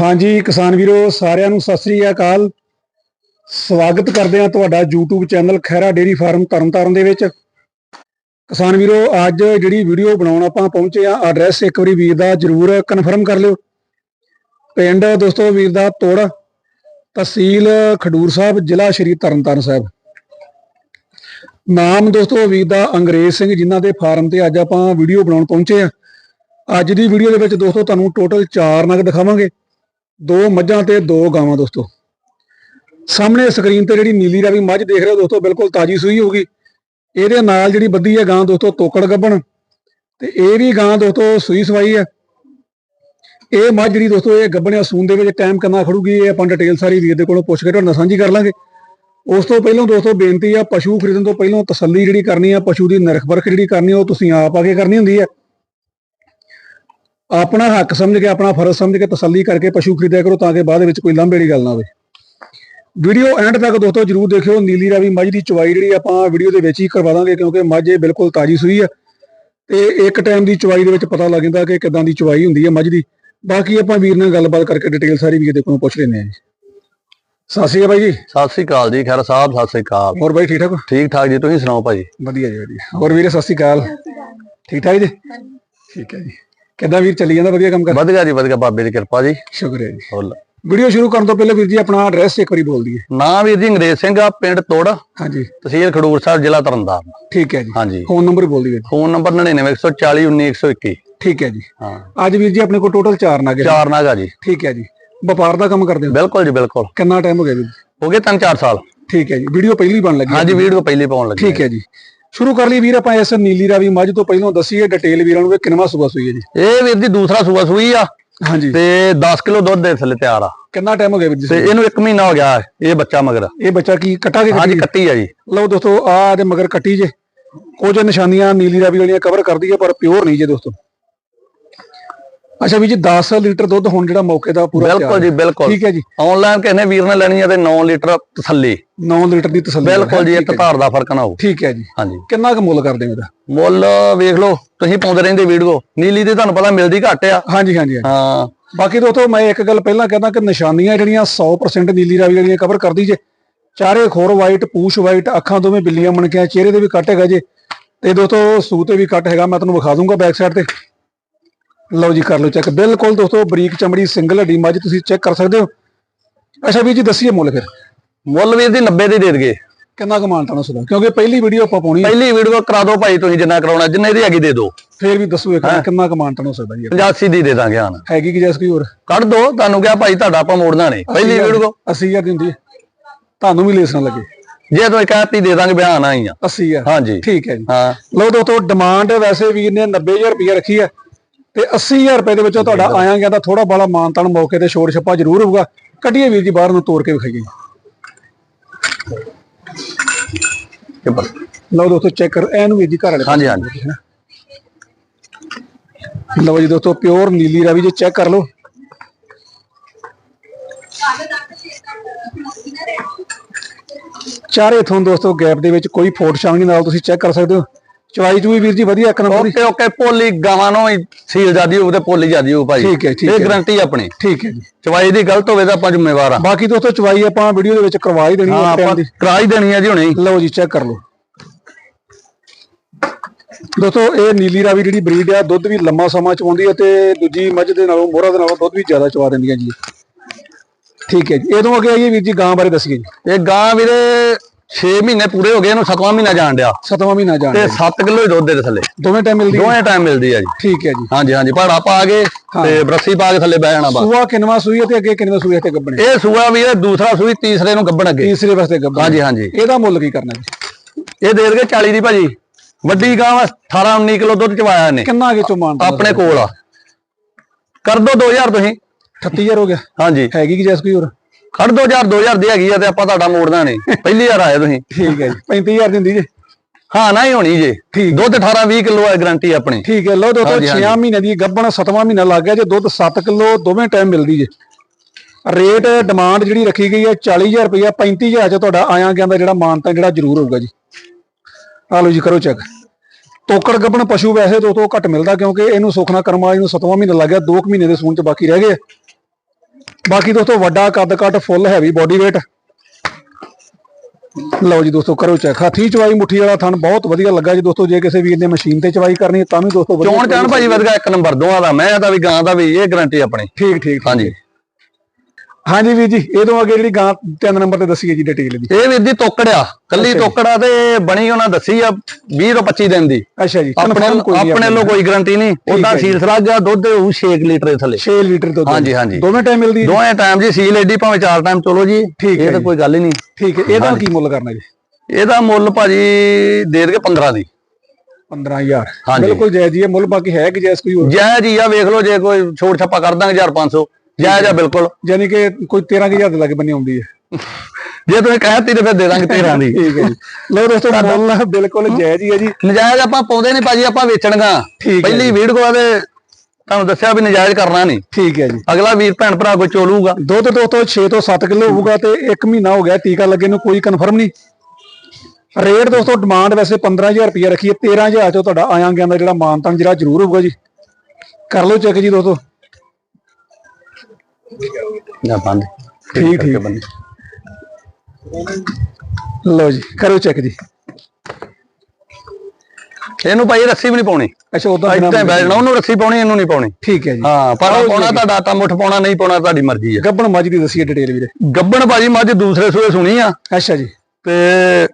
ਹਾਂਜੀ, ਕਿਸਾਨ ਵੀਰੋ, ਸਾਰਿਆਂ ਨੂੰ ਸਤਿ ਸ੍ਰੀ ਅਕਾਲ। ਸਵਾਗਤ ਕਰਦੇ ਹਾਂ ਤੁਹਾਡਾ YouTube channel Khaira dairy farm Tarn Taran ਦੇ ਵਿੱਚ। ਕਿਸਾਨ ਵੀਰੋ, ਅੱਜ ਜਿਹੜੀ ਵੀਡੀਓ ਬਣਾਉਣ ਆਪਾਂ ਪਹੁੰਚੇ ਆ ਐਡਰੈਸ ਇੱਕ ਵਾਰੀ ਵੀਰ ਦਾ ਜਰੂਰ ਕਨਫਰਮ ਕਰ ਲਿਓ। ਪਿੰਡ ਦੋਸਤੋ, ਵੀਰ ਦਾ ਤੋੜ, ਤਹਿਸੀਲ ਖਡੂਰ ਸਾਹਿਬ, ਜ਼ਿਲ੍ਹਾ ਸ਼੍ਰੀ ਤਰਨਤਾਰਨ ਸਾਹਿਬ। ਨਾਮ ਦੋਸਤੋ ਵੀਰ ਦਾ ਅੰਗਰੇਜ਼ ਸਿੰਘ, ਜਿਨ੍ਹਾਂ ਦੇ ਫਾਰਮ ਤੇ ਅੱਜ ਆਪਾਂ ਵੀਡੀਓ ਬਣਾਉਣ ਪਹੁੰਚੇ ਆ ਅੱਜ ਦੀ ਵੀਡੀਓ ਦੇ ਵਿੱਚ ਦੋਸਤੋ ਤੁਹਾਨੂੰ ਟੋਟਲ 4 ਨਗ ਦਿਖਾਵਾਂਗੇ। ਦੋ ਮੱਝਾਂ ਤੇ ਦੋ ਗਾਵਾਂ ਦੋਸਤੋ। ਸਾਹਮਣੇ ਸਕਰੀਨ ਤੇ ਜਿਹੜੀ ਨੀਲੀ ਰਾਵੀ ਮੱਝ ਦੇਖ ਰਹੇ ਹੋ ਦੋਸਤੋ, ਬਿਲਕੁਲ ਤਾਜੀ ਸੂਈ ਹੋਊਗੀ। ਇਹਦੇ ਨਾਲ ਜਿਹੜੀ ਬੱਦੀ ਹੈ ਗਾਂ ਦੋਸਤੋ, ਤੋਕੜ ਗੱਬਣ ਤੇ ਇਹ ਵੀ ਗਾਂ ਦੋਸਤੋ ਸੂਈ ਸਵਾਈ ਹੈ। ਇਹ ਮੱਝ ਜਿਹੜੀ ਦੋਸਤੋ, ਇਹ ਗੱਬਣਿਆ ਸੂਨ ਦੇ ਵਿੱਚ ਟਾਈਮ ਕਿੰਨਾ ਖੜੂਗੀ, ਇਹ ਆਪਾਂ ਡਿਟੇਲ ਸਾਰੀ ਵੀਰ ਦੇ ਕੋਲੋਂ ਪੁੱਛ ਕੇ ਤੁਹਾਡੇ ਨਾਲ ਸਾਂਝੀ ਕਰ ਲਾਂਗੇ। ਉਸ ਤੋਂ ਪਹਿਲਾਂ ਦੋਸਤੋ ਬੇਨਤੀ ਆ, ਪਸ਼ੂ ਖਰੀਦਣ ਤੋਂ ਪਹਿਲਾਂ ਤਸੱਲੀ ਜਿਹੜੀ ਕਰਨੀ ਆ, ਪਸ਼ੂ ਦੀ ਨਿਰਖ ਪਰਖ ਜਿਹੜੀ ਕਰਨੀ ਉਹ ਤੁਸੀਂ ਆਪ ਆ ਕੇ ਕਰਨੀ ਹੁੰਦੀ ਹੈ ਆਪਣਾ ਹੱਕ ਸਮਝ ਕੇ ਆਪਣਾ ਫਰਜ਼ ਸਮਝ ਕੇ ਤਸੱਲੀ ਕਰਕੇ ਪਸ਼ੂ ਖਰੀਦਿਆ ਕਰੋ ਤਾਂ ਕਿ ਬਾਅਦ ਵਿੱਚ ਕੋਈ ਵਾਲੀ ਗੱਲ ਨਾ ਹੋਵੇ। ਵੀਡੀਓ ਐਂਡ ਤੱਕ ਦੋਸਤੋ ਜਰੂਰ ਦੇਖਿਓ। ਨੀਲੀ ਰਾਵੀ ਮੱਝ ਦੀ ਚਵਾਈ ਜਿਹੜੀ ਆਪਾਂ ਵੀਡੀਓ ਦੇ ਵਿੱਚ ਹੀ ਕਰਵਾ ਦਾਂਗੇ ਕਿਉਂਕਿ ਮੱਝ ਇਹ ਬਿਲਕੁਲ ਤਾਜੀ ਸੂਈ ਆ। ਤੇ ਇੱਕ ਟਾਈਮ ਦੀ ਚਵਾਈ ਦੇ ਵਿੱਚ ਪਤਾ ਲੱਗ ਜਾਂਦਾ ਕਿ ਕਿਦਾਂ ਦੀ ਚਵਾਈ ਹੁੰਦੀ ਹੈ ਮੱਝ ਦੀ। ਬਾਕੀ ਆਪਾਂ ਵੀਰ ਨਾਲ ਗੱਲਬਾਤ ਕਰਕੇ ਡਿਟੇਲ ਸਾਰੀ ਵੀਰ ਦੇ ਕੋਲੋਂ ਪੁੱਛ ਲੈਂਦੇ ਹਾਂ ਜੀ। ਸਤਿ ਸ਼੍ਰੀ ਅਕਾਲ ਜੀ। ਸਤਿ ਸ੍ਰੀ ਅਕਾਲ ਜੀ। ਖੈਰ ਸਾਹਿਬ ਸਤਿ ਸ੍ਰੀ ਅਕਾਲ। ਹੋਰ ਬਾਈ ਠੀਕ ਠਾਕ? ਠੀਕ ਠਾਕ ਜੀ। ਤੁਸੀਂ ਸੁਣਾਓ ਭਾਜੀ ਵਧੀਆ ਜੀ ਵਧੀਆ। ਹੋਰ ਵੀਰੇ ਸਤਿ ਸ਼੍ਰੀ ਅਕਾਲ। ਠੀਕ ਠਾਕ ਜੀ? ਠੀਕ ਹੈ ਜੀ। ਕਿੱਦਾਂ ਵੀਰ ਚੱਲੀ ਜਾਂਦਾ? ਵਧੀਆ ਕੰਮ ਕਰ ਵਧੀਆ ਜੀ ਵਧੀਆ। ਬਾਬੇ ਦੀ ਕਿਰਪਾ ਜੀ। ਸ਼ੁਕਰ ਹੈ ਜੀ ਫੁੱਲ ਵੀਡੀਓ ਸ਼ੁਰੂ ਕਰਨ ਤੋਂ ਪਹਿਲਾਂ ਵੀਰ ਜੀ ਆਪਣਾ ਐਡਰੈਸ ਇੱਕ ਵਾਰੀ ਬੋਲ ਦਈਏ। ਨਾਂ ਵੀਰ ਜੀ ਅੰਗਰੇਜ਼ ਸਿੰਘ ਆ ਪਿੰਡ ਤੋੜ ਹਾਂਜੀ। ਤਹਿਸੀਲ ਖਡੂਰ ਸਾਹਿਬ ਜ਼ਿਲ੍ਹਾ ਤਰਨਤਾਰਨ। ਠੀਕ ਹੈ ਜੀ। ਹਾਂਜੀ। ਫੋਨ ਨੰਬਰ ਬੋਲ ਦਈਏ। ਫੋਨ ਨੰਬਰ 9914419121 ਠੀਕ ਹੈ ਜੀ। ਹਾਂ। ਅੱਜ ਵੀਰ ਜੀ ਆਪਣੇ ਕੋਲ ਟੋਟਲ 4 ਨਾਗੇ ਚਾਰ ਨਾਗਾ ਜੀ। ਠੀਕ ਹੈ ਜੀ। ਵਪਾਰ ਦਾ ਕੰਮ ਕਰਦੇ ਹੋ? ਬਿਲਕੁਲ ਜੀ ਬਿਲਕੁਲ। ਕਿੰਨਾ ਟਾਈਮ ਹੋ ਗਿਆ ਵੀਰ ਜੀ? ਹੋ ਗਏ ਤਿੰਨ ਚਾਰ ਸਾਲ। ਠੀਕ ਹੈ ਜੀ। ਵੀਡੀਓ ਪਹਿਲੀ ਬਣ ਲੱਗੀ। ਹਾਂਜੀ ਵੀਡੀਓ ਪਹਿਲੀ ਪਾਉਣ ਲੱਗੇ ਠੀਕ ਹੈ ਜੀ। ਸ਼ੁਰੂ ਕਰ ਲਈ ਵੀਰ ਆਪਾਂ ਇਸ ਨੀਲੀ ਰਾਵੀ ਮੱਝ ਤੋਂ ਪਹਿਲਾਂ ਦੱਸੀਏ ਡਿਟੇਲ ਵੀਰਾਂ ਨੂੰ ਕਿ ਕਿੰਨਵਾ ਸੂਆ ਸੂਈ ਹੈ ਜੀ? ਇਹ ਵੀਰ ਜੀ ਦੂਸਰਾ ਸੂਆ ਸੂਈ ਆ। ਹਾਂਜੀ। ਤੇ 10 ਕਿਲੋ ਦੁੱਧ ਦੇ ਥੱਲੇ ਤਿਆਰ ਆ। ਕਿੰਨਾ ਟਾਈਮ ਹੋ ਗਿਆ ਵੀਰ ਜੀ ਤੇ ਇਹਨੂੰ 1 ਮਹੀਨਾ ਹੋ ਗਿਆ ਇਹ ਬੱਚਾ ਮਗਰ। ਇਹ ਬੱਚਾ ਕੀ ਕਟਾਗੇ ਹਾਂਜੀ ਕੱਟੀ? ਆ ਜੀ। ਲਓ ਦੋਸਤੋ ਆ ਦੇ ਮਗਰ ਕੱਟੀ ਜੇ। ਕੁਝ ਨਿਸ਼ਾਨੀਆਂ ਨੀਲੀ ਰਾਵੀ ਵਾਲੀਆਂ ਕਵਰ ਕਰਦੀ ਹੈ ਪਰ ਪਿਓਰ ਨਹੀਂ ਜੇ ਦੋਸਤੋ। ਅੱਛਾ ਵੀ ਜੀ 10 ਲੀਟਰ ਦੁੱਧ ਹੁਣ ਜਿਹੜਾ ਮੌਕੇ ਦਾ ਪੂਰਾ ਬਿਲਕੁਲ ਜੀ ਬਿਲਕੁਲ। ਠੀਕ ਹੈ ਜੀ। ਆਨਲਾਈਨ ਨੇ ਵੀਰ ਨੇ ਲੈਣੀ ਆ ਤੇ 9 ਲੀਟਰ ਤਸੱਲੀ। 9 ਲੀਟਰ ਦੀ ਤਸੱਲੀ ਹੈ। ਬਿਲਕੁਲ ਜੀ ਇੱਕ ਹੈ ਧਾਰ ਦਾ ਫ਼ਰਕ ਨਾ ਹੋਊ ਠੀਕ ਹੈ ਜੀ। ਹਾਂਜੀ। ਕਿੰਨਾ ਕੁ ਮੁੱਲ ਕਰਦੇ ਹੋ ਇਹਦਾ? ਮੁੱਲ ਵੇਖ ਲਓ ਤੁਸੀਂ ਪਾਉਂਦੇ ਰਹਿੰਦੇ ਵੀਡੀਓ। ਨੀਲੀ ਦੀ ਤੁਹਾਨੂੰ ਪਤਾ ਮਿਲਦੀ ਘੱਟ ਆ। ਹਾਂਜੀ ਹਾਂਜੀ। ਹਾਂ। ਬਾਕੀ ਦੋਸਤੋ ਮੈਂ ਇੱਕ ਗੱਲ ਪਹਿਲਾਂ ਕਹਿੰਦਾ ਕਿ ਨਿਸ਼ਾਨੀਆਂ ਜਿਹੜੀਆਂ 100% ਨੀਲੀ ਰਾਵੀ ਵਾਲੀਆਂ ਕਵਰ ਕਰਦੀ ਜੇ ਚਾਰੇ ਖੋਰ ਵਾਈਟ ਪੂਛ ਵਾਈਟ ਅੱਖਾਂ ਦੋਵੇਂ ਬਿੱਲੀਆਂ ਮਣਕਿਆਂ ਚਿਹਰੇ ਤੇ ਵੀ ਕੱਟ ਹੈਗਾ ਜੇ। ਤੇ ਦੋਸਤੋ ਸੂਹ ਤੇ ਵੀ ਕੱਟ ਹੈਗਾ ਮੈਂ ਤੁਹਾਨੂੰ ਵਿਖਾ ਦੂੰਗਾ ਬੈਕ ਸਾਈਡ ਤੇ। ਲਓ ਜੀ ਕਰ ਲਓ ਚੈੱਕ ਬਿਲਕੁਲ ਦੋਸਤੋ ਬਰੀਕ ਚਮੜੀ ਸਿੰਗਲ ਹੱਡੀ ਮੱਝ ਤੁਸੀਂ ਚੈੱਕ ਕਰ ਸਕਦੇ ਹੋ। ਅੱਛਾ ਵੀਰ ਜੀ ਦੱਸੀਏ ਮੁੱਲ ਫਿਰ। ਮੁੱਲ ਵੀਰ ਦੀ 90 ਦੀ ਦੇ ਦਗੇ। ਕਿੰਨਾ ਕਮਾਨ ਤਾਣਾ ਸੁਦਾ ਕਿਉਂਕਿ ਪਹਿਲੀ ਵੀਡੀਓ ਆਪਾਂ ਪਾਉਣੀ ਹੈ ਪਹਿਲੀ ਵੀਡੀਓ ਕਰਾ ਦਿਓ ਭਾਈ ਤੁਸੀਂ ਜਿੰਨਾ ਕਰਾਉਣਾ ਜਿੰਨੇ ਦੀ ਹੈਗੀ ਦੇ ਦਿਓ। ਫੇਰ ਵੀ ਦੱਸੋ ਇੱਕ ਕਿੰਨਾ ਕਮਾਨ ਤਾਣਾ ਸਕਦਾ ਜੀ। 85 ਦੀ ਦੇ ਦਾਂਗੇ ਹਾਂ ਹੈਗੀ ਕਿ ਜੈਸ ਕੋਈ ਹੋਰ? ਕੱਢ ਦੋ ਤੁਹਾਨੂੰ ਕਿਹਾ ਭਾਈ ਤੁਹਾਡਾ ਆਪਾਂ ਮੋੜਨਾ ਨਹੀਂ। ਪਹਿਲੀ ਵੀਡੀਓ। 80000 ਦੀ ਹੁੰਦੀ ਹੈ। ਤੁਹਾਨੂੰ ਵੀ ਲੇਸ ਨਾ ਲੱਗੇ। ਜੇ ਤੁਸੀਂ ਕਹਤੀ ਦੇ ਦਾਂਗੇ ਬਿਆਨ ਆਈ ਆ। 80000 ਹਾਂਜੀ। ਠੀਕ ਹੈ ਜੀ। ਹਾਂ। ਲਓ ਦੋਸਤੋ ਡਿਮਾਂਡ ਵੈਸੇ ਵੀਰ ਨੇ 90000 ਰੁਪਏ ਰੱਖੀ ਹੈ ਤੇ 80000 ਰੁਪਏ ਦੇ ਵਿੱਚੋਂ ਤੁਹਾਡਾ ਆਇਆ ਗਿਆ ਤਾਂ ਥੋੜਾ ਬਾਲਾ ਮਾਨਤਾਨ ਮੌਕੇ ਤੇ ਛੋੜ ਛੱਪਾ ਜ਼ਰੂਰ ਹੋਊਗਾ। ਕੱਢੀਏ ਵੀਰ ਜੀ ਬਾਹਰ ਨੂੰ ਤੋੜ ਕੇ ਵਿਖਾਈਏ। ਲਓ ਦੋਸਤੋ ਚੈੱਕ ਕਰ। ਐਨੂੰ ਵੀਰ ਜੀ ਘਰ ਵਾਲੇ ਹਾਂਜੀ ਹਾਂਜੀ। ਲਓ ਜੀ ਦੋਸਤੋ ਪਿਓਰ ਨੀਲੀ ਰਾਵੀ ਜੇ ਚੈੱਕ ਕਰ ਲਓ। ਚਾਰੇ ਥੋਂ ਦੋਸਤੋ ਗੈਪ ਦੇ ਵਿੱਚ ਕੋਈ ਫੋਟ ਛਾਂਗ ਨਾਲ ਤੁਸੀਂ ਚੈੱਕ ਕਰ ਸਕਦੇ ਹੋ। ਚਵਾਈ ਚੂਈ ਵੀਰ ਜੀ ਵਧੀਆ ਇੱਕ ਨੰਬਰ ਓਕੇ ਓਕੇ ਪੋਲੀ ਗਾਵਾਂ ਨੂੰ ਹੀ ਸੀਲ ਜਾਦੀ ਹੋਊ ਤੇ ਪੋਲੀ ਜਾਦੀ ਹੋਊ ਭਾਈ। ਠੀਕ ਹੈ, ਠੀਕ ਇਹ ਹੈ। ਗਰੰਟੀ ਆਪਣੀ। ਠੀਕ ਹੈ ਜੀ। ਚਵਾਈ ਦੀ ਗਲਤ ਹੋਵੇ ਤਾਂ ਆਪਾਂ ਜ਼ਿੰਮੇਵਾਰ ਆ। ਬਾਕੀ ਦੋਸਤੋ ਚਵਾਈ ਆਪਾਂ ਵੀਡੀਓ ਦੇ ਵਿੱਚ ਕਰਵਾ ਹੀ ਦੇਣੀ ਹਾਂ ਹੈ ਆਪਾਂ ਕਰਾ ਹੀ ਦੇਣੀ ਆ ਜੀ ਹੁਣੇ। ਹੀ। ਲਓ ਜੀ ਚੈੱਕ ਕਰ ਲਓ। ਦੋਸਤੋ ਇਹ ਨੀਲੀ ਰਾਵੀ ਜਿਹੜੀ ਬਰੀਡ ਆ ਦੁੱਧ ਵੀ ਲੰਮਾ ਸਮਾਂ ਚਵਾਉਂਦੀ ਹੈ ਤੇ ਦੂਜੀ ਮੱਝ ਦੇ ਨਾਲੋਂ ਮੋਹਰਾ ਦੇ ਨਾਲੋਂ ਦੁੱਧ ਵੀ ਜ਼ਿਆਦਾ ਚਵਾ ਦਿੰਦੀਆਂ ਜੀ। ਠੀਕ ਹੈ ਜੀ। ਇਹਦੋਂ ਅੱਗੇ ਆਈਏ ਵੀਰ ਜੀ ਗਾਂ ਬਾਰੇ ਦੱਸੀਏ ਜੀ। ਇਹ ਗਾਂ ਵੀਰੇ 6 ਮਹੀਨੇ ਪੂਰੇ ਹੋ ਗਏ ਇਹਨੂੰ 7ਵਾਂ ਮਹੀਨਾ ਜਾਣ ਡਿਆ। ਸਤਵਾਂ ਮਹੀਨਾ ਜਾਣ ਤੇ 7 ਕਿਲੋ ਹੀ ਦੁੱਧ ਦੇ ਥੱਲੇ। ਦੋਵੇਂ ਟਾਈਮ ਮਿਲਦੀ ਹੈ? ਦੋਵੇਂ ਟਾਈਮ ਮਿਲਦੀ ਆ ਜੀ। ਠੀਕ ਹੈ ਜੀ। ਹਾਂਜੀ ਹਾਂਜੀ ਭਾੜਾ ਪਾ ਕੇ ਤੇ ਬਰਸੀ ਪਾ ਕੇ ਥੱਲੇ ਬਹਿ ਜਾਣਾ ਬਸ। ਸੂਆ ਕਿੰਨਵਾ ਸੂਈ ਹੈ ਤੇ ਅੱਗੇ ਕਿੰਨਵੇਂ ਸੂਈ ਹੈ ਤੇ ਗੱਬਣੇ? ਇਹ ਸੂਆ ਵੀ ਇਹ ਦੂਸਰਾ ਸੂਈ ਤੀਸਰੇ ਨੂੰ ਗੱਬਣ ਅੱਗੇ। ਤੀਸਰੇ ਵਾਸਤੇ ਗੱਬਣੇ। ਹਾਂਜੀ ਹਾਂਜੀ। ਇਹਦਾ ਮੁੱਲ ਕੀ ਕਰਨਾ ਜੀ? ਇਹ ਦੇ ਦੇਗੇ 40 ਦੀ ਭਾਜੀ। ਵੱਡੀ ਗਾਂ ਵਾ 18 19 ਕਿਲੋ ਦੁੱਧ ਚਵਾਇਆ ਇਹਨੇ। ਕਿੰਨਾ ਅਗੇ ਚੋਂ ਮਾਨਤਾ ਆਪਣੇ ਕੋਲ ਆ। ਕਰ ਦੋ 2000 ਤੁਸੀਂ। 38000 ਹੋ ਗਿਆ। ਹਾਂਜੀ। ਹੈਗੀ ਕਿ ਜੈਸ ਕੋਈ ਹੋਰ? ਖੜ 2000 2000 ਦੀ ਹੈਗੀ ਆ ਤੇ ਆਪਾਂ ਤੁਹਾਡਾ ਮੋੜਨਾ ਨਹੀਂ। ਪਹਿਲੀ ਵਾਰ ਆਏ ਤੁਸੀਂ। ਠੀਕ ਹੈ ਜੀ। 35000 ਦੀ ਹੁੰਦੀ ਜੀ। ਹਾਂ ਨਾ ਹੀ ਹੋਣੀ ਜੇ। ਦੁੱਧ 18 20 ਕਿਲੋ ਹੈ ਗਾਰੰਟੀ ਆਪਣੀ। ਠੀਕ ਹੈ ਲਓ ਦੋਸਤੋ 6 ਮਹੀਨੇ ਦੀ ਗੱਭਣ 7ਵਾਂ ਮਹੀਨਾ ਲੱਗ ਗਿਆ ਜੇ ਦੁੱਧ 7 ਕਿਲੋ ਦੋਵੇਂ ਟਾਈਮ ਮਿਲਦੀ ਜੇ। ਰੇਟ ਡਿਮਾਂਡ ਜਿਹੜੀ ਰੱਖੀ ਗਈ ਹੈ 40000 ਰੁਪਇਆ 35000 ਚ ਤੁਹਾਡਾ ਆਇਆ ਗਿਆ ਦਾ ਜਿਹੜਾ ਮਾਨਤਾ ਜਿਹੜਾ ਜ਼ਰੂਰ ਹੋਊਗਾ ਜੀ। ਆ ਲਓ ਜੀ ਕਰੋ ਚੈੱਕ ਤੋਕੜ ਗੱਭਣ ਪਸ਼ੂ ਵੈਸੇ ਦੋਸਤੋ ਘੱਟ ਮਿਲਦਾ ਕਿਉਂਕਿ ਇਹਨੂੰ ਸੁਖਨਾ ਕਰਮਾ ਇਹਨੂੰ 7ਵਾਂ ਮਹੀਨਾ ਲੱਗ ਗਿਆ 2 ਮਹੀਨੇ ਦੇ ਸੂਣ ਚ ਬਾਕੀ ਰਹਿ ਗਏ। ਬਾਕੀ ਦੋਸਤੋ ਵੱਡਾ ਕੱਦ ਕੱਟ ਫੁੱਲ ਹੈਵੀ ਬੋਡੀ weight ਲਓ ਜੀ ਦੋਸਤੋ ਕਰੋ ਚੈੱਕ ਹਾਥੀ ਚਵਾਈ ਮੁੱਠੀ ਵਾਲਾ ਥਣ ਬਹੁਤ ਵਧੀਆ ਲੱਗਾ ਜੀ ਦੋਸਤੋ ਜੇ ਕਿਸੇ ਵੀਰ ਨੇ ਮਸ਼ੀਨ ਤੇ ਚਵਾਈ ਕਰਨੀ ਤਾਂ ਵੀ ਦੋਸਤੋ ਵਧੀਆ ਚੋਣ ਚਾਣ ਭਾਜੀ ਵਧਗਾ ਇੱਕ ਨੰਬਰ ਦੋਵਾਂ ਦਾ ਮੈਂ ਦਾ ਵੀ ਗਾਂ ਦਾ ਵੀ ਇਹ ਗਾਰੰਟੀ ਆਪਣੀ। ਠੀਕ ਠੀਕ ਹਾਂਜੀ। ਹਾਂਜੀ ਵੀਰ ਜੀ ਇਹ ਤੋਂ ਅੱਗੇ ਜਿਹੜੀ ਗਾਂ ਤਿੰਨ ਨੰਬਰ ਤੇ ਦੱਸੀ ਹੈ ਜੀ ਡਿਟੇਲ ਦੀ। ਇਹ ਵੀਰ ਦੀ ਤੋਕੜਿਆ ਕੱਲੀ ਜੀ। ਤੋਕੜਾ ਤੇ ਬਣੀ ਉਹਨਾਂ ਦੱਸੀ ਆ 20 ਤੋਂ 25 ਦਿਨ ਦੀ। ਅੱਛਾ ਜੀ ਆਪਣੇ ਆਪਣੇ ਵੱਲੋਂ ਕੋਈ ਗਾਰੰਟੀ ਨਹੀਂ ਉਹਦਾ ਜੀ। ਸੀਲ ਸਰਾਜ ਆ ਦੁੱਧ ਉਹ 6 ਲੀਟਰ ਦੇ ਥੱਲੇ। 6 ਲੀਟਰ ਦੁੱਧ। ਹਾਂਜੀ, ਹਾਂਜੀ। ਦੋਵੇਂ ਟਾਈਮ ਮਿਲਦੀ ਹੈ ਦੋਵੇਂ ਟਾਈਮ ਜੀ ਸੀਲ ਐਡੀ ਭਾਵੇਂ ਚਾਰ ਟਾਈਮ ਚਲੋ ਜੀ ਇਹ ਤਾਂ ਜੀ। ਕੋਈ ਗੱਲ ਹੀ ਨਹੀਂ। ਠੀਕ ਹੈ ਇਹਦਾ ਕੀ ਮੁੱਲ ਕਰਨਾ ਜੀ? ਇਹਦਾ ਮੁੱਲ ਭਾਜੀ ਦੇ ਦੇਗੇ 15 ਦੀ। 15000 ਹਾਂਜੀ। ਬਿਲਕੁਲ ਜਾਇਜ਼ ਹੀ ਹੈ ਮੁੱਲ ਬਾਕੀ ਹੈ ਕਿ ਜੈਸ ਕੋਈ ਹੋਰ? ਜਾਇਜ਼ ਹੀ ਆ ਵੇਖ ਲਓ ਜੇ ਕੋਈ ਛੋਟ ਛੱਪਾ ਕਰ ਦਾਂਗੇ 1500 ਜਾਇਜ਼ ਆ ਬਿਲਕੁਲ। ਯਾਨੀ ਕਿ ਕੋਈ 13000 ਦੇ ਲੱਗ ਬੰਨੀ ਆਉਂਦੀ ਹੈ। ਜੇ ਤੁਸੀਂ ਕਹਿਤੀ ਤੇ ਫਿਰ ਦੇ ਦਾਂਗੇ 13 ਦੀ। ਠੀਕ ਹੈ ਜੀ। ਲਓ ਦੋਸਤੋ ਮੁੱਲ ਬਿਲਕੁਲ ਜਾਇਜ਼ ਹੀ ਹੈ ਜੀ। ਨਜਾਇਜ਼ ਆਪਾਂ ਪਾਉਂਦੇ ਨਹੀਂ ਭਾਜੀ ਆਪਾਂ ਵੇਚਣਗਾ। ਪਹਿਲੀ ਵੀਡੀਓ ਦੇ ਤੁਹਾਨੂੰ ਦੱਸਿਆ ਵੀ ਨਜਾਇਜ਼ ਕਰਨਾ ਨਹੀਂ। ਠੀਕ ਹੈ ਜੀ। ਅਗਲਾ ਵੀਰ ਭੈਣ ਭਰਾ ਕੋਈ ਚੋਲੂਗਾ। ਦੁੱਧ ਦੋਸਤੋ 6 ਤੋਂ 7 ਕਿਲੋ ਹੋਊਗਾ ਤੇ 1 ਮਹੀਨਾ ਹੋ ਗਿਆ ਟੀਕਾ ਲੱਗੇ ਨੂੰ ਕੋਈ ਕਨਫਰਮ ਨਹੀਂ। ਰੇਟ ਦੋਸਤੋ ਡਿਮਾਂਡ ਵੈਸੇ 15000 ਰੁਪਏ ਰੱਖੀ ਹੈ 13000 ਚੋਂ ਤੁਹਾਡਾ ਆਇਆ ਗਿਆ ਦਾ ਜਿਹੜਾ ਮਾਨਤਨ ਜਿਹੜਾ ਜ਼ਰੂਰ ਹੋਊਗਾ ਜੀ। ਕਰ ਲਓ ਚੈੱਕ ਜੀ ਦੋਸਤੋ। ਨਾ ਬੰਦ। ਠੀਕ ਠੀਕ ਬੰਦ। ਲਓ ਜੀ ਕਰੋ ਚੈੱਕ ਜੀ। ਇਹਨੂੰ ਭਾਈ ਰੱਸੀ ਵੀ ਨਹੀਂ ਪਾਉਣੀ। ਅੱਛਾ ਉਦਾਂ ਇੱਥੇ ਬੈਠ ਜਾਣਾ ਉਹਨੂੰ ਰੱਸੀ ਪਾਉਣੀ ਇਹਨੂੰ ਨਹੀਂ ਪਾਉਣੀ। ਠੀਕ ਹੈ ਜੀ। ਹਾਂ ਪਰ ਪਾਉਣਾ ਤੁਹਾਡਾ ਆਟਾ ਮੁੱਠ ਪਾਉਣਾ ਨਹੀਂ ਪਾਉਣਾ ਤੁਹਾਡੀ ਮਰਜ਼ੀ ਆ ਗੱਬਣ ਮੱਝ ਦੀ ਦੱਸੀਏ ਡਿਟੇਲ ਵੀਰੇ। ਗੱਬਣ ਭਾਜੀ ਮੱਝ ਦੂਸਰੇ ਸੂਏ ਸੁਣੀ ਆ। ਅੱਛਾ ਜੀ। ਤੇ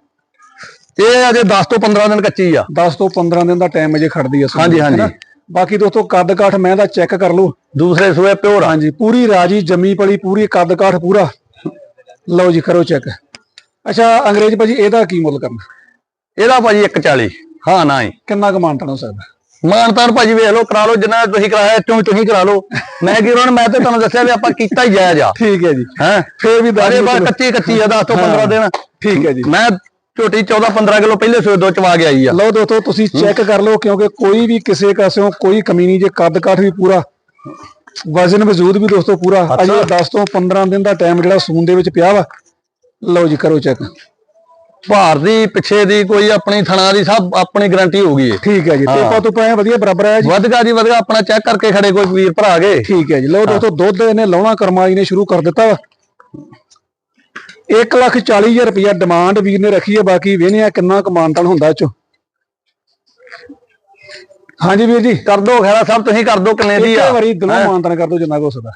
ਇਹ ਅਜੇ 10 ਤੋਂ 15 ਦਿਨ ਕੱਚੀ ਆ। 10 ਤੋਂ 15 ਦਿਨ ਦਾ ਟਾਈਮ ਅਜੇ ਖੜਦੀ ਹੈ ਹਾਂਜੀ, ਹਾਂਜੀ। ਬਾਕੀ ਦੋਸਤੋ ਕੱਦ ਕਾਠ ਮੈਂ ਦਾ ਚੈੱਕ ਕਰ ਲਓ ਦੂਸਰੇ ਸੂਏ ਪਿਓਰ। ਹਾਂਜੀ ਪੂਰੀ ਰਾਜੀ ਜੰਮੀ ਪਲੀ ਪੂਰੀ ਕੱਦ ਕਾਠ ਪੂਰਾ। ਲਓ ਜੀ ਕਰੋ ਚੈੱਕ ਅੱਛਾ ਅੰਗਰੇਜ਼ ਭਾਜੀ ਇਹਦਾ ਕੀ ਮੁੱਲ ਕਰਨਾ? ਇਹਦਾ ਭਾਜੀ 140 ਹਾਂ ਨਾ ਹੀ ਕਿੰਨਾ ਕੁ ਮਾਨਤਾਨ ਹੋ ਸਕਦਾ? ਮਾਨਤਾਨ ਭਾਜੀ ਵੇਖ ਲਓ ਕਰਾ ਲਓ ਜਿੰਨਾ ਤੁਸੀਂ ਕਰਾਇਆ ਚੋਂ ਤੁਸੀਂ ਕਰਾ ਲਓ। ਮੈਂ ਕੀ ਰੋਣ ਮੈਂ ਤੇ ਤੁਹਾਨੂੰ ਦੱਸਿਆ ਵੀ ਆਪਾਂ ਕੀਤਾ ਹੀ ਜਾਇਜ਼ ਆ। ਠੀਕ ਹੈ ਜੀ। ਹੈ? ਫੇਰ ਵੀ ਦੱਸ ਅਰੇ ਦਿਓ ਬਾ ਚਲੋ। ਕੱਚੀ ਕੱਚੀ ਆ 10 ਤੋਂ 15 ਦਿਨ। ਠੀਕ ਹੈ ਜੀ। ਮੈਂ ਝੋਟੀ 14 15 ਕਿਲੋ ਪਹਿਲੇ ਸੂਏ ਦੋ ਚਵਾ ਕੇ ਆਈ ਆ। ਲਓ ਦੋਸਤੋ ਤੁਸੀਂ ਚੈੱਕ ਕਰ ਲਓ ਕਿਉਂਕਿ ਕੋਈ ਵੀ ਕਿਸੇ ਕਾਸਿਓਂ ਕੋਈ ਕਮੀ ਨਹੀਂ ਜੇ ਕੱਦ ਕਾਠ ਵੀ ਪੂਰਾ ਵਜ਼ਨ ਵਜੂਦ ਵੀ ਦੋਸਤੋ ਪੂਰਾ। ਅਜੇ 10 ਤੋਂ 15 ਦਿਨ ਦਾ ਟਾਈਮ ਜਿਹੜਾ ਸੂਨ ਦੇ ਵਿੱਚ ਪਿਆ ਵਾ ਲਓ ਜੀ ਕਰੋ ਚੈੱਕ ਭਾਰ ਦੀ ਪਿੱਛੇ ਦੀ ਕੋਈ ਆਪਣੀ ਥਣਾ ਦੀ ਸਭ ਆਪਣੀ ਗਾਰੰਟੀ ਹੋਊਗੀ ਇਹ ਠੀਕ ਹੈ ਜੀ ਟੇਪਾ ਤੋਂ ਪਾਇਆ ਵਧੀਆ ਬਰਾਬਰ ਆਇਆ ਜੀ। ਵਧਗਾ ਜੀ ਵਧਗਾ ਆਪਣਾ ਚੈੱਕ ਕਰਕੇ ਖੜੇ ਕੋਈ ਵੀਰ ਭਰਾ ਗਏ। ਠੀਕ ਹੈ ਜੀ ਲਓ ਦੋਸਤੋ ਦੁੱਧ ਇਹਨੇ ਲਾਉਣਾ ਕਰਮਾਈ ਨੇ ਸ਼ੁਰੂ ਕਰ ਦਿੱਤਾ ਵਾ। 1 ਲੱਖ 40 ਹਜ਼ਾਰ ਰੁਪਇਆ ਡਿਮਾਂਡ ਵੀਰ ਨੇ ਰੱਖੀ ਹੈ ਬਾਕੀ ਵੇਨੇ ਆ ਕਿੰਨਾ ਕਮਾਨਤਨ ਹੁੰਦਾ ਚੋਂ। ਹਾਂਜੀ ਵੀਰ ਜੀ। ਕਰ ਦੋ ਖੈਰਾ ਸਭ ਤੁਸੀਂ ਕਰ ਦੋ ਕਿੰਨੇ ਦੀ ਇੱਕ ਆ ਵਾਰੀ ਦਿਲੋਂ ਮਾਨਤਨ ਕਰ ਦੋ ਜਿੰਨਾ ਕੋ ਸਕਦਾ।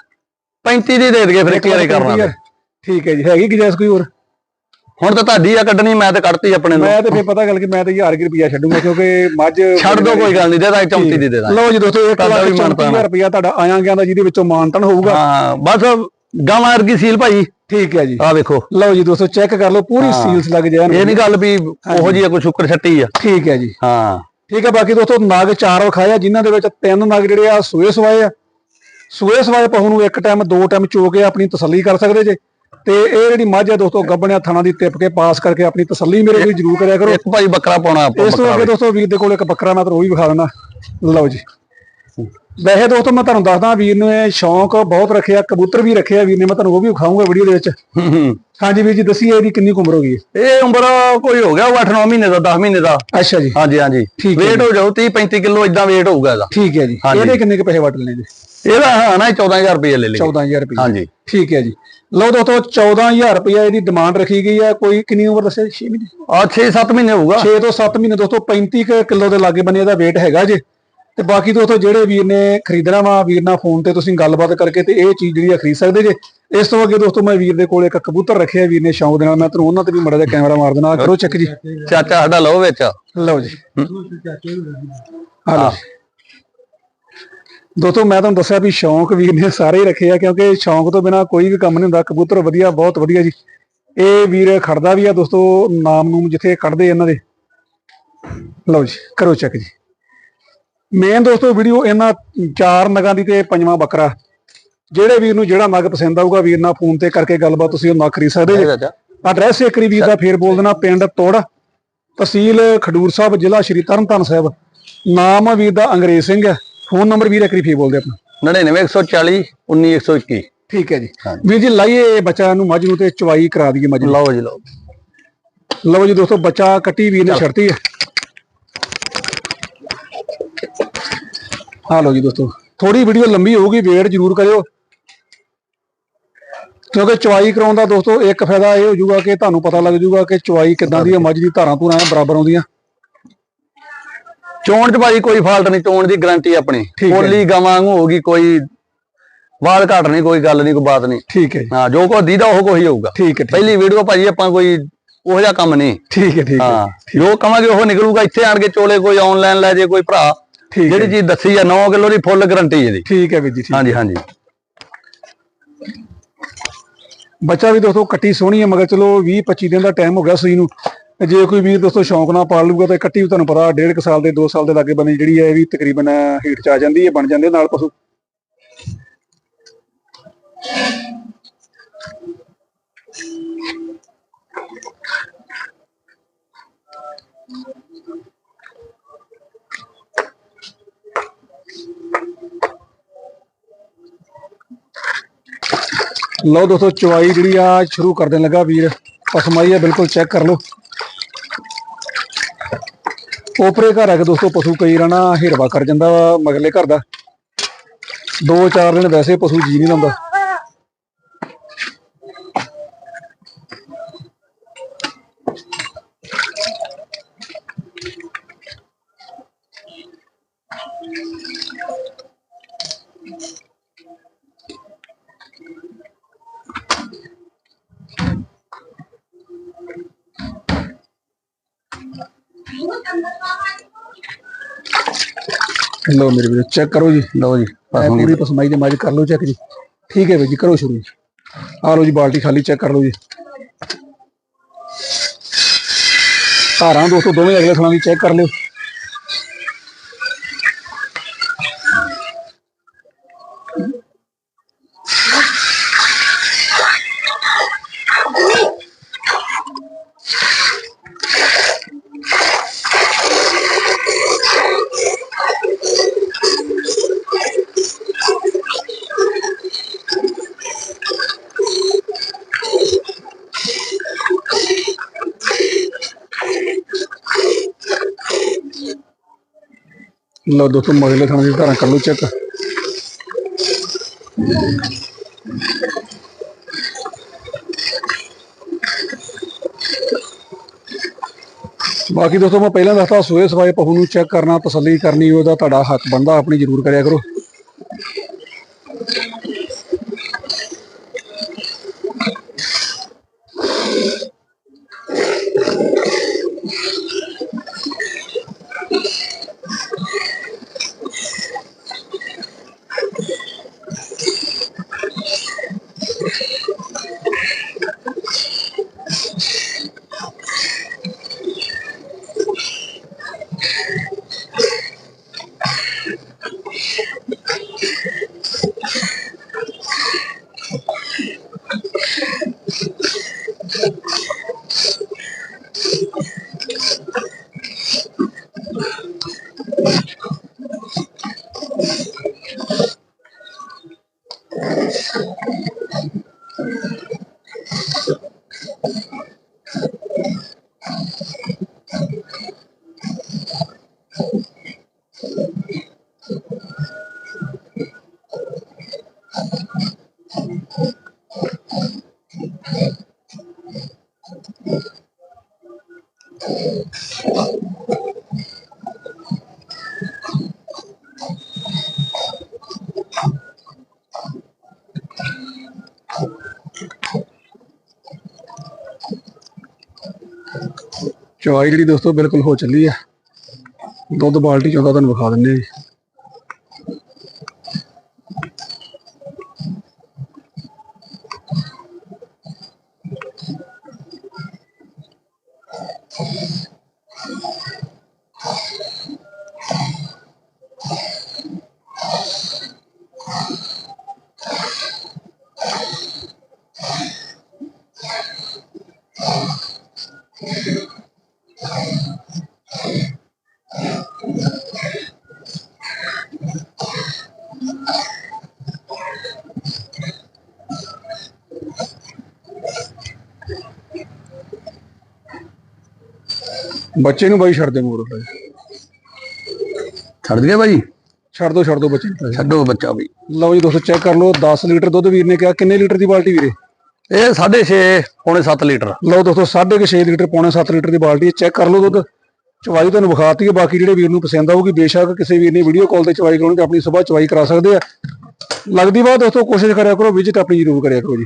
35 ਦੀ ਦੇ ਦਗੇ ਫਿਰ ਇੱਕ ਵਾਰੀ ਕਰਨਾ। ਠੀਕ ਹੈ ਜੀ ਹੈਗੀ ਗੁਜਾਇਸ਼ ਕੋਈ ਹੋਰ? ਹੁਣ ਤਾਂ ਤੁਹਾਡੀ ਆ ਕੱਢਣੀ ਮੈਂ ਤੇ ਕੱਢਤੀ ਆਪਣੇ ਨੂੰ। ਮੈਂ ਤੇ ਫੇਰ ਪਤਾ ਗੱਲ ਕਿ ਮੈਂ ਤੇ 1000 ਰੁਪਇਆ ਛੱਡੂਗਾ ਕਿਉਂਕਿ ਮੱਝ ਛੱਡ ਦੋ ਕੋਈ ਗੱਲ ਨਹੀਂ ਦੇ ਦਾਂ 34 ਦੀ ਦੇ ਦਾਂ ਲਓ ਜੀ ਦੋਸਤੋ 1 ਤੁਹਾਡਾ ਲੱਖ ਵੀ ਮਾਨਤਾਨ 34000 ਰੁਪਇਆ ਤੁਹਾਡਾ ਆਇਆ ਗਿਆ ਦਾ ਜਿਹਦੇ ਵਿੱਚੋਂ ਮਾਨਤਨ ਹੋਊਗਾ। ਹਾਂ ਬਸ ਗਾਵਾਂ ਵਰਗੀ ਸੀਲ ਭਾਈ ਠੀਕ ਹੈ ਜੀ। ਆ ਵੇਖੋ। ਲਓ ਜੀ ਦੋਸਤੋ ਚੈੱਕ ਕਰ ਲਓ ਪੂਰੀ ਸੀਲਸ ਲੱਗ ਜਾਣ। ਇਹ ਨਹੀਂ ਗੱਲ ਵੀ ਉਹੋ ਜੀ ਕੋਈ ਸ਼ੁਕਰ ਛੱਟੀ ਆ। ਠੀਕ ਹੈ ਜੀ। ਹਾਂ। ਠੀਕ ਹੈ ਬਾਕੀ ਦੋਸਤੋ ਨਗ ਚਾਰ ਵਿਖਾਇਆ ਜਿਨ੍ਹਾਂ ਦੇ ਵਿੱਚ ਤਿੰਨ ਨਗ ਜਿਹੜੇ ਆ ਸੂਏ ਸਵਾਏ ਆ। ਸੂਏ ਸਵਾਏ ਪਹੂ ਨੂੰ ਇੱਕ ਟਾਈਮ ਦੋ ਟਾਈਮ ਚੋ ਕੇ ਆਪਣੀ ਤਸੱਲੀ ਕਰ ਸਕਦੇ ਜੇ। ਤੇ ਇਹ ਜਿਹੜੀ ਮੱਝ ਆ ਦੋਸਤੋ ਗੱਬਣਿਆ ਥਣਾ ਦੀ ਟਿਪ ਕੇ ਪਾਸ ਕਰਕੇ ਆਪਣੀ ਤਸੱਲੀ ਮੇਰੇ ਕੋਈ ਜ਼ਰੂਰ ਕਰਿਆ ਕਰੋ। ਇੱਕ ਭਾਈ ਬੱਕਰਾ ਪਾਉਣਾ ਆਪਾਂ ਇਸ ਤੋਂ ਅੱਗੇ ਦੋਸਤੋ ਵੀਰ ਦੇ ਕੋਲ ਇੱਕ ਬੱਕਰਾ ਮੈਂ ਤਾਂ ਉਹ ਵੀ ਵਿਖਾ ਦਿੰਦਾ। ਲਓ ਜੀ। ਵੈਸੇ ਦੋਸਤੋ ਮੈਂ ਤੁਹਾਨੂੰ ਦੱਸਦਾ ਵੀਰ ਨੇ ਸ਼ੌਂਕ ਬਹੁਤ ਰੱਖਿਆ ਕਬੂਤਰ ਵੀ ਰੱਖਿਆ ਵੀਰ ਨੇ ਮੈਂ ਤੁਹਾਨੂੰ ਉਹ ਵੀ ਵਿਖਾਊਂਗਾ ਵੀਡੀਓ ਦੇ ਵਿੱਚ। ਹਾਂਜੀ ਵੀਰ ਜੀ ਦੱਸੀਏ ਇਹਦੀ ਕਿੰਨੀ ਉਮਰ ਹੋ ਗਈ ਇਹ ਉਮਰ ਕੋਈ ਹੋ ਗਿਆ 8-9 ਮਹੀਨੇ ਦਾ 10 ਮਹੀਨੇ ਦਾ। ਅੱਛਾ ਜੀ। ਹਾਂਜੀ ਹਾਂਜੀ। ਠੀਕ ਹੈ weight ਹੋ ਜਾਊ 30 35 ਕਿਲੋ ਇਦਾਂ weight ਹੋਊਗਾ ਇਹਦਾ। ਠੀਕ ਹੈ ਜੀ। ਇਹਦੇ ਕਿੰਨੇ ਕੁ ਪੈਸੇ ਵਟ ਲੈਣੇ ਜੀ? ਇਹਦਾ ਹਾਂ ਨਾ 14000 ਰੁਪਏ ਲੈ ਲਈ 14000 ਰੁਪਏ ਹਾਂਜੀ। ਠੀਕ ਹੈ ਜੀ। ਲਓ ਦੋਸਤੋ 14000 ਰੁਪਏ ਇਹਦੀ ਡਿਮਾਂਡ ਰੱਖੀ ਗਈ ਹੈ। ਕੋਈ ਕਿੰਨੀ ਉਮਰ ਦੱਸਿਆ 6 ਮਹੀਨੇ? ਆ 6-7 ਮਹੀਨੇ ਹੋਊਗਾ। 6 ਤੋਂ 7 ਮਹੀਨੇ ਦੋਸਤੋ 35 ਕੁ ਕਿਲੋ ਦੇ ਲਾਗੇ ਬੰਨੇ ਇਹਦਾ weight ਹੈਗਾ ਜੇ। ਤੇ ਬਾਕੀ ਦੋਸਤੋ ਜਿਹੜੇ ਵੀਰ ਨੇ ਖਰੀਦਣਾ ਵਾ ਵੀਰ ਨਾਲ ਫੋਨ ਤੇ ਤੁਸੀਂ ਗੱਲਬਾਤ ਕਰਕੇ ਤੇ ਇਹ ਚੀਜ਼ ਜਿਹੜੀ ਆ ਖਰੀਦ ਸਕਦੇ ਜੇ। ਇਸ ਤੋਂ ਅੱਗੇ ਦੋਸਤੋ ਮੈਂ ਵੀਰ ਦੇ ਕੋਲ ਇੱਕ ਕਬੂਤਰ ਰੱਖਿਆ ਵੀਰ ਨੇ ਸ਼ੌਂਕ ਦੇ ਨਾਲ ਮੈਂ ਤੁਹਾਨੂੰ ਉਹਨਾਂ ਤੇ ਵੀ ਮੜਾ ਜਿਹਾ ਕੈਮਰਾ ਮਾਰ ਦੇਣਾ ਕਰੋ ਚੈੱਕ ਜੀ। ਚਾਚਾ ਸਾਡਾ ਲਓ ਵਿੱਚ। ਲਓ ਜੀ। ਹਲੋ ਦੋਸਤੋ ਮੈਂ ਤੁਹਾਨੂੰ ਦੱਸਿਆ ਵੀ ਸ਼ੌਂਕ ਵੀਰ ਨੇ ਸਾਰੇ ਹੀ ਰੱਖੇ ਆ ਕਿਉਂਕਿ ਸ਼ੌਂਕ ਤੋਂ ਬਿਨਾ ਕੋਈ ਵੀ ਕੰਮ ਨਹੀਂ ਹੁੰਦਾ। ਕਬੂਤਰ ਵਧੀਆ ਬਹੁਤ ਵਧੀਆ ਜੀ। ਇਹ ਵੀਰ ਖੜਦਾ ਵੀ ਆ ਦੋਸਤੋ ਨਾਮ ਨੂੰ ਜਿੱਥੇ ਕੱਢਦੇ ਇਹਨਾਂ ਦੇ। ਲਓ ਜੀ ਕਰੋ ਚੈੱਕ ਜੀ। ਮੇਨ ਦੋਸਤੋ ਵੀਡੀਓ ਇਹਨਾਂ ਚਾਰ ਨਗਾਂ ਦੀ ਤੇ ਪੰਜਵਾਂ ਬੱਕਰਾ। ਜਿਹੜੇ ਵੀਰ ਨੂੰ ਜਿਹੜਾ ਨਗ ਪਸੰਦ ਆਊਗਾ ਵੀਰ ਨਾਲ ਫੋਨ ਤੇ ਕਰਕੇ ਗੱਲਬਾਤ ਤੁਸੀਂ ਉਹ ਨਗ ਖਰੀਦ ਸਕਦੇ ਜੀ। ਐਡਰੈਸ ਇੱਕ ਵਾਰੀ ਵੀਰ ਦਾ ਫੇਰ ਬੋਲ ਦੇਣਾ ਪਿੰਡ ਤੋੜ ਤਹਿਸੀਲ ਖਡੂਰ ਸਾਹਿਬ ਜ਼ਿਲ੍ਹਾ ਸ਼੍ਰੀ ਤਰਨਤਾਰਨ ਸਾਹਿਬ। ਨਾਮ ਆ ਵੀਰ ਦਾ ਅੰਗਰੇਜ਼ ਸਿੰਘ ਹੈ। ਫੋਨ ਨੰਬਰ ਵੀਰ ਇੱਕ ਵਾਰੀ ਫੇਰ ਬੋਲਦੇ ਆਪਣਾ। 99140 19121 ਠੀਕ ਹੈ ਜੀ। ਵੀਰ ਜੀ ਲਾਈਏ ਬੱਚਾ ਨੂੰ ਮੱਝ ਨੂੰ ਤੇ ਚਵਾਈ ਕਰਾ ਦਈਏ ਮੱਝ ਲਓ ਜੀ ਲਓ। ਲਓ ਜੀ ਦੋਸਤੋ ਬੱਚਾ ਕੱਟੀ ਵੀਰ ਨੇ ਛੱਡਤੀ ਹੈ। ਹਾਂ ਲਓ ਜੀ ਦੋਸਤੋ ਥੋੜੀ ਵੀਡੀਓ ਲੰਬੀ ਹੋਊਗੀ ਵੇਟ ਜ਼ਰੂਰ ਕਰਿਓ। ਕਿਉਂਕਿ ਚਵਾਈ ਕਰਾਉਣ ਦਾ ਦੋਸਤੋ ਇੱਕ ਫਾਇਦਾ ਇਹ ਹੋ ਜਾਊਗਾ ਕਿ ਤੁਹਾਨੂੰ ਪਤਾ ਲੱਗ ਜਾਊਗਾ ਕਿ ਚਵਾਈ ਕਿੱਦਾਂ ਦੀ ਹੈ ਮੱਝ ਦੀ ਧਾਰਾਂ ਧੂਰਾਂ ਬਰਾਬਰ ਆਉਂਦੀਆਂ। ਚੋਣ ਚ ਭਾਜੀ ਕੋਈ ਫਾਲਟ ਨਹੀਂ ਚੋਣ ਦੀ ਗਾਰੰਟੀ ਆਪਣੀ। ਪੋਲੀ ਗਾਵਾਂ ਵਾਂਗੂ ਹੋਊਗੀ ਕੋਈ ਵਾਲ ਘਾਟ ਨਹੀਂ ਕੋਈ ਗੱਲ ਨਹੀਂ ਕੋਈ ਬਾਤ ਨਹੀਂ। ਠੀਕ ਹੈ ਜੀ। ਹਾਂ ਜੋ ਕੋ ਦੀਦਾ ਉਹ ਕੋਈ ਹੋਊਗਾ। ਠੀਕ ਹੈ ਪਹਿਲੀ ਵੀਡੀਓ ਭਾਜੀ ਆਪਾਂ ਕੋਈ ਉਹੋ ਜਿਹਾ ਕੰਮ ਨਹੀਂ। ਠੀਕ ਹੈ ਠੀਕ ਹੈ। ਹਾਂ ਜੋ ਕਵਾਂਗੇ ਉਹ ਨਿਕਲੂਗਾ ਇੱਥੇ ਆਣ ਕੇ ਚੋਲੇ ਕੋਈ ਆਨਲਾਈਨ ਲੈ ਜੇ ਕੋਈ ਭਰਾ। ਜਿਹੜੀ ਚੀਜ਼ ਦੱਸੀ ਆ 9 ਕਿਲੋ ਦੀ ਫੁੱਲ ਗਾਰੰਟੀ ਇਹਦੀ ਠੀਕ ਹੈ ਵੀਰ ਜੀ ਹਾਂਜੀ ਹਾਂਜੀ। ਬੱਚਾ ਵੀ ਦੋਸਤੋ ਕੱਟੀ ਸੋਹਣੀ ਹੈ ਮਗਰ ਚਲੋ 20 25 ਦਿਨ ਦਾ ਟਾਈਮ ਹੋ ਗਿਆ ਸੂਈ ਨੂੰ। ਜੇ ਕੋਈ ਵੀਰ ਦੋਸਤੋ ਸ਼ੌਂਕ ਨਾਲ ਪਾਲ ਲੂਗਾ ਤਾਂ ਕੱਟੀ ਵੀ ਤੁਹਾਨੂੰ ਪਤਾ ਡੇਢ ਕੁ ਸਾਲ ਦੇ 2 ਸਾਲ ਦੇ ਲਾਗੇ ਬੰਨੇ ਜਿਹੜੀ ਹੈ ਇਹ ਵੀ ਤਕਰੀਬਨ ਹੀਟ ਚ ਆ ਜਾਂਦੀ ਹੈ ਬਣ ਜਾਂਦੇ ਨਾਲ ਪਸ਼ੂ। ਲਓ ਦੋਸਤੋ, ਚਵਾਈ ਜਿਹੜੀ ਆ ਸ਼ੁਰੂ ਕਰ ਦੇਣ ਲੱਗਾ ਵੀਰ। ਪਸਮਾਈ ਆ, ਬਿਲਕੁਲ ਚੈੱਕ ਕਰ ਲਓ। ਉਪਰੇ ਘਰ ਆ ਕੇ ਦੋਸਤੋ, ਪਸ਼ੂ ਕਈ ਰਣਾ ਹਿਰਵਾ ਕਰ ਜਾਂਦਾ ਵਾ ਮਗਲੇ ਘਰ ਦਾ। ਦੋ ਚਾਰ ਦਿਨ ਵੈਸੇ ਪਸ਼ੂ ਜੀ ਨਹੀਂ ਲਾਉਂਦਾ। ਲਓ ਮੇਰੇ ਵੀਰ ਚੈੱਕ ਕਰੋ ਜੀ ਲਓ ਜੀ ਇਹ ਪੂਰੀ ਪਸਮਾਈ ਦੇ ਮਾਜ ਕਰ ਲਓ ਚੈੱਕ ਜੀ। ਠੀਕ ਹੈ ਵੀਰ ਜੀ ਕਰੋ ਸ਼ੁਰੂ ਜੀ। ਆ ਲਓ ਜੀ ਬਾਲਟੀ ਖਾਲੀ ਚੈੱਕ ਕਰ ਲਓ ਜੀ। ਧਾਰਾਂ ਦੋਸਤੋ ਦੋਵੇਂ ਅਗਲੇ ਥਾਂ ਦੀ ਚੈੱਕ ਕਰ ਲਿਓ। ਲਓ ਦੋਸਤੋ ਮਗਲੇ ਥਾਣੇ ਦੀ ਧਾਰਾਂ ਕਰ ਲਓ ਚੈੱਕ ਬਾਕੀ ਦੋਸਤੋ, ਮੈਂ ਪਹਿਲਾਂ ਦੱਸਤਾ ਸੋਏ ਸਵਾਏ ਪਹੂ ਨੂੰ ਚੈੱਕ ਕਰਨਾ, ਤਸੱਲੀ ਕਰਨੀ, ਉਹਦਾ ਤੁਹਾਡਾ ਹੱਕ ਬਣਦਾ ਆਪਣੀ ਜ਼ਰੂਰ ਕਰਿਆ ਕਰੋ। ਚਵਾਈ ਜਿਹੜੀ ਦੋਸਤੋ ਬਿਲਕੁਲ ਹੋ ਚੱਲੀ ਆ। ਦੁੱਧ ਬਾਲਟੀ ਚੋਂ ਦਾ ਤੁਹਾਨੂੰ ਵਿਖਾ ਦਿੰਦੇ ਆ ਜੀ। ਬੱਚੇ ਨੂੰ ਬਾਈ ਛੱਡ ਦੇ ਮੋਰ। ਛੱਡ ਦਈਏ ਭਾਜੀ ਛੱਡ ਦੋ ਛੱਡ ਦੋ ਬੱਚੇ ਨੂੰ। ਛੱਡੋ ਬੱਚਾ ਵੀ ਲਓ ਜੀ ਦੋਸਤੋ ਚੈੱਕ ਕਰ ਲਓ 10 ਲੀਟਰ ਦੁੱਧ ਵੀਰ ਨੇ ਕਿਹਾ ਕਿੰਨੇ ਲੀਟਰ ਦੀ ਬਾਲਟੀ ਵੀਰੇ? ਇਹ 6.5 ਪੌਣੇ 7 ਲੀਟਰ। ਲਓ ਦੋਸਤੋ 6.5 ਲੀਟਰ ਪੌਣੇ 7 ਲੀਟਰ ਦੀ ਬਾਲਟੀ ਚੈੱਕ ਕਰ ਲਓ ਦੁੱਧ। ਚਵਾਈ ਤੁਹਾਨੂੰ ਵਿਖਾਤੀ ਹੈ ਬਾਕੀ ਜਿਹੜੇ ਵੀਰ ਨੂੰ ਪਸੰਦ ਆਊਗੀ ਬੇਸ਼ੱਕ ਕਿਸੇ ਵੀਰ ਨੇ ਵੀਡੀਓ ਕਾਲ ਤੇ ਚਵਾਈ ਕਰਾਉਣੀ ਤਾਂ ਆਪਣੀ ਸਵੇਰ ਚਵਾਈ ਕਰਾ ਸਕਦੇ ਆ। ਲੱਗਦੀ ਬਾਤ ਦੋਸਤੋ ਕੋਸ਼ਿਸ਼ ਕਰਿਆ ਕਰੋ ਵਿਜ਼ਿਟ ਆਪਣੀ ਜ਼ਰੂਰ ਕਰਿਆ ਕਰੋ ਜੀ।